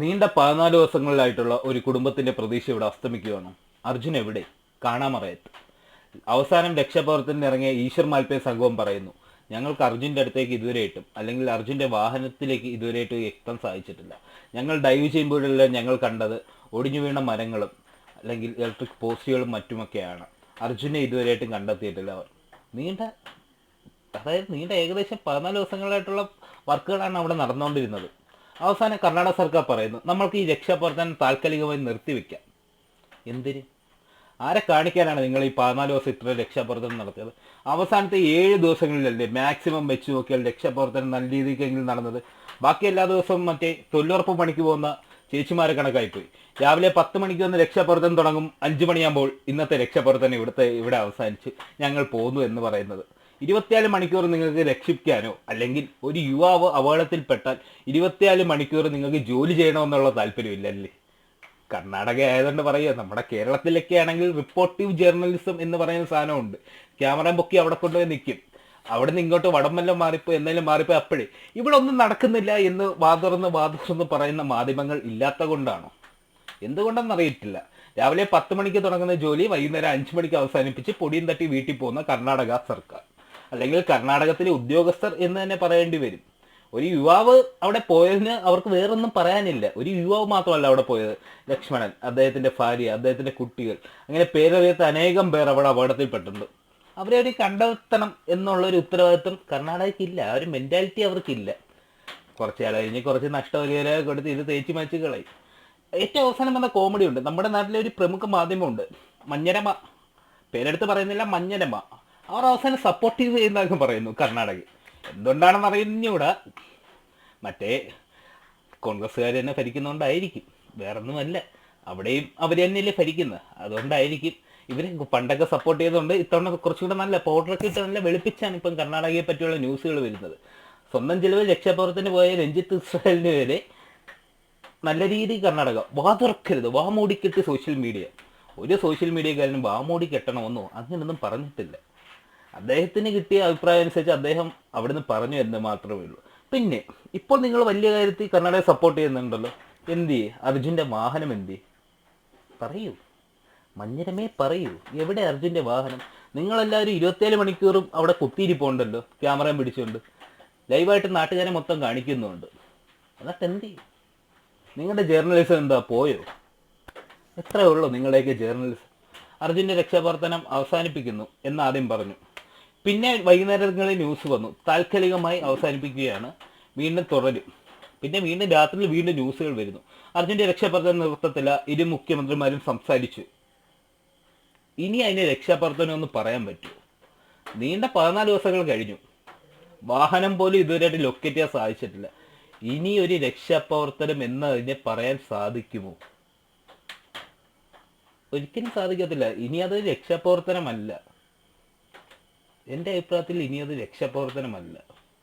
നീണ്ട പതിനാല് ദിവസങ്ങളിലായിട്ടുള്ള ഒരു കുടുംബത്തിന്റെ പ്രതീക്ഷ ഇവിടെ അസ്തമിക്കുകയാണ്. അർജുൻ എവിടെ? കാണാമറയത്ത് അവസാനം രക്ഷാപ്രവർത്തനത്തിന് ഇറങ്ങിയ ഈശ്വർ മാൽപ്പേ സംഘവും പറയുന്നു ഞങ്ങൾക്ക് അർജുന്റെ അടുത്തേക്ക് ഇതുവരെയായിട്ടും അല്ലെങ്കിൽ അർജുന്റെ വാഹനത്തിലേക്ക് ഇതുവരെയായിട്ടും എത്താൻ സാധിച്ചിട്ടില്ല. ഞങ്ങൾ ഡൈവ് ചെയ്യുമ്പോഴെല്ലാം ഞങ്ങൾ കണ്ടത് ഒടിഞ്ഞു വീണ മരങ്ങളും അല്ലെങ്കിൽ ഇലക്ട്രിക് പോസ്റ്റുകളും മറ്റുമൊക്കെയാണ്. അർജുനെ ഇതുവരെയായിട്ടും കണ്ടെത്തിയിട്ടില്ല അവർ. നീണ്ട അതായത് നീണ്ട ഏകദേശം പതിനാല് ദിവസങ്ങളായിട്ടുള്ള വർക്കുകളാണ് അവിടെ നടന്നുകൊണ്ടിരുന്നത്. അവസാനം കർണാടക സർക്കാർ പറയുന്നു നമ്മൾക്ക് ഈ രക്ഷാപ്രവർത്തനം താൽക്കാലികമായി നിർത്തിവെക്കാം എന്തിന്? ആരെ കാണിക്കാനാണ് നിങ്ങൾ ഈ പതിനാല് ദിവസം ഇത്ര രക്ഷാപ്രവർത്തനം നടത്തിയത്? അവസാനത്തെ ഏഴ് ദിവസങ്ങളിലല്ലേ മാക്സിമം വെച്ച് നോക്കിയാൽ രക്ഷാപ്രവർത്തനം നല്ല രീതിക്കെങ്കിലും നടന്നത്. ബാക്കി എല്ലാ ദിവസവും മറ്റേ തൊഴിലുറപ്പ് പണിക്ക് പോകുന്ന ചേച്ചിമാരെ കണക്കായിപ്പോയി. രാവിലെ പത്ത് മണിക്ക് വന്ന് രക്ഷാപ്രവർത്തനം തുടങ്ങും അഞ്ചു മണിയാകുമ്പോൾ ഇന്നത്തെ രക്ഷാപ്രവർത്തനം ഇവിടുത്തെ ഇവിടെ അവസാനിച്ച് ഞങ്ങൾ പോന്നു എന്ന് പറയുന്നത്. ഇരുപത്തിനാല് മണിക്കൂർ നിങ്ങൾക്ക് രക്ഷിക്കാനോ അല്ലെങ്കിൽ ഒരു യുവാവ് അപകടത്തിൽപ്പെട്ടാൽ ഇരുപത്തിനാല് മണിക്കൂർ നിങ്ങൾക്ക് ജോലി ചെയ്യണമെന്നുള്ള താല്പര്യമില്ലല്ലേ? കർണാടക ആയതുകൊണ്ട് പറയുക നമ്മുടെ കേരളത്തിലൊക്കെ ആണെങ്കിൽ റിപ്പോർട്ടീവ് ജേർണലിസം എന്ന് പറയുന്ന സാധനമുണ്ട്. ക്യാമറ പൊക്കി അവിടെ കൊണ്ടുപോയി നിൽക്കും അവിടെ നിന്ന് ഇങ്ങോട്ട് വടംവല്ലം മാറിപ്പോ എന്തെങ്കിലും മാറിപ്പോ അപ്പോഴേ. ഇവിടെ ഒന്നും നടക്കുന്നില്ല എന്ന് വാതുറന്ന് വാതുറന്ന് പറയുന്ന മാധ്യമങ്ങൾ ഇല്ലാത്ത കൊണ്ടാണോ എന്തുകൊണ്ടെന്ന് അറിയിട്ടില്ല രാവിലെ പത്ത് മണിക്ക് തുടങ്ങുന്ന ജോലി വൈകുന്നേരം അഞ്ചു മണിക്ക് അവസാനിപ്പിച്ച് പൊടിയും തട്ടി വീട്ടിൽ പോകുന്ന കർണാടക സർക്കാർ. അല്ലെങ്കിൽ കർണാടകത്തിലെ ഉദ്യോഗസ്ഥർ എന്ന് തന്നെ പറയേണ്ടി വരും. ഒരു യുവാവ് അവിടെ പോയതിന് അവർക്ക് വേറൊന്നും പറയാനില്ല. ഒരു യുവാവ് മാത്രമല്ല അവിടെ പോയത്. ലക്ഷ്മണൻ അദ്ദേഹത്തിന്റെ ഭാര്യ അദ്ദേഹത്തിന്റെ കുട്ടികൾ അങ്ങനെ പേരറിയാത്ത അനേകം പേർ അവിടെ അപകടത്തിൽപ്പെട്ടിട്ടുണ്ട്. അവരെ ഒരു കണ്ടെത്തണം എന്നുള്ള ഒരു ഉത്തരവാദിത്വം കർണാടകയ്ക്കില്ല. ആ ഒരു മെന്റാലിറ്റി അവർക്കില്ല. കുറച്ച് കാലം കഴിഞ്ഞ് കുറച്ച് നഷ്ടപരിഹാരം കൊടുത്ത് ഇത് തേച്ച് മാച്ച് കളയും. ഏറ്റവും അവസാനം വന്ന കോമഡി ഉണ്ട് നമ്മുടെ നാട്ടിലെ ഒരു പ്രമുഖ മാധ്യമമുണ്ട്. മഞ്ഞരമ. പേരെടുത്ത് പറയുന്നില്ല മഞ്ഞരമ. അവർ അവസാനം സപ്പോർട്ടീവ് ചെയ്യുന്നതൊക്കെ പറയുന്നു കർണാടക എന്തുകൊണ്ടാണെന്ന് അറിയുന്നൂടെ മറ്റേ കോൺഗ്രസ്സുകാർ തന്നെ ഭരിക്കുന്നതുകൊണ്ടായിരിക്കും വേറൊന്നുമല്ല. അവിടെയും അവർ തന്നെയല്ലേ ഭരിക്കുന്നത്. അതുകൊണ്ടായിരിക്കും ഇവർ പണ്ടൊക്കെ സപ്പോർട്ട് ചെയ്തുകൊണ്ട് ഇത്തവണ കുറച്ചുകൂടെ നല്ല പൗഡറൊക്കെ ഇട്ട് നല്ല വെളുപ്പിച്ചാണ് ഇപ്പം കർണാടകയെ പറ്റിയുള്ള ന്യൂസുകൾ വരുന്നത്. സ്വന്തം ചിലവിൽ രക്ഷാപ്രവർത്തനം പോയ രഞ്ജിത്ത് ഇസ്രായേലിന് വരെ നല്ല രീതിയിൽ കർണാടക വാ തുറക്കരുത് വാ സോഷ്യൽ മീഡിയ ഒരു സോഷ്യൽ മീഡിയക്കാരനും വാ മൂടി കെട്ടണമെന്നോ അങ്ങനെയൊന്നും പറഞ്ഞിട്ടില്ല. അദ്ദേഹത്തിന് കിട്ടിയ അഭിപ്രായം അനുസരിച്ച് അദ്ദേഹം അവിടുന്ന് പറഞ്ഞു എന്ന് മാത്രമേ ഉള്ളൂ. പിന്നെ ഇപ്പോൾ നിങ്ങൾ വലിയ കാര്യത്തിൽ കർണാടക സപ്പോർട്ട് ചെയ്യുന്നുണ്ടല്ലോ. എന്തി അർജുന്റെ വാഹനം എന്തി പറയൂ. മഞ്ഞരമേ പറയൂ. എവിടെ അർജുന്റെ വാഹനം? നിങ്ങളെല്ലാവരും ഇരുപത്തിയേഴ് മണിക്കൂറും അവിടെ കുത്തിയിരിപ്പുണ്ടല്ലോ. ക്യാമറയും പിടിച്ചുകൊണ്ട് ലൈവായിട്ട് നാട്ടുകാരെ മൊത്തം കാണിക്കുന്നുണ്ട്. എന്നിട്ട് എന്ത് നിങ്ങളുടെ ജേർണലിസം എന്താ? പോയോ? എത്രയേ ഉള്ളൂ നിങ്ങളുടെയൊക്കെ ജേർണലിസം അർജുന്റെ രക്ഷാപ്രവർത്തനം അവസാനിപ്പിക്കുന്നു എന്ന് ആദ്യം പറഞ്ഞു. പിന്നെ വൈകുന്നേരങ്ങളിൽ ന്യൂസ് വന്നു. താൽക്കാലികമായി അവസാനിപ്പിക്കുകയാണ് വീണ്ടും തുടരും. പിന്നെ വീണ്ടും രാത്രിയിൽ വീണ്ടും ന്യൂസുകൾ വരുന്നു. അർജന്റീന രക്ഷാപ്രവർത്തനം നിർത്തത്തില്ല ഇരു മുഖ്യമന്ത്രിമാരും സംസാരിച്ചു. ഇനി അതിന് രക്ഷാപ്രവർത്തനം ഒന്ന് പറയാൻ പറ്റുമോ നീണ്ട പതിനാല് ദിവസങ്ങൾ കഴിഞ്ഞു. വാഹനം പോലും ഇതുവരെയായിട്ട് ലൊക്കേറ്റ് ചെയ്യാൻ സാധിച്ചിട്ടില്ല. ഇനി ഒരു രക്ഷാപ്രവർത്തനം എന്ന് അതിനെ പറയാൻ സാധിക്കുമോ? ഒരിക്കലും സാധിക്കത്തില്ല. ഇനി അത് രക്ഷാപ്രവർത്തനമല്ല. എന്റെ അഭിപ്രായത്തിൽ ഇനി അത് രക്ഷാപ്രവർത്തനമല്ല.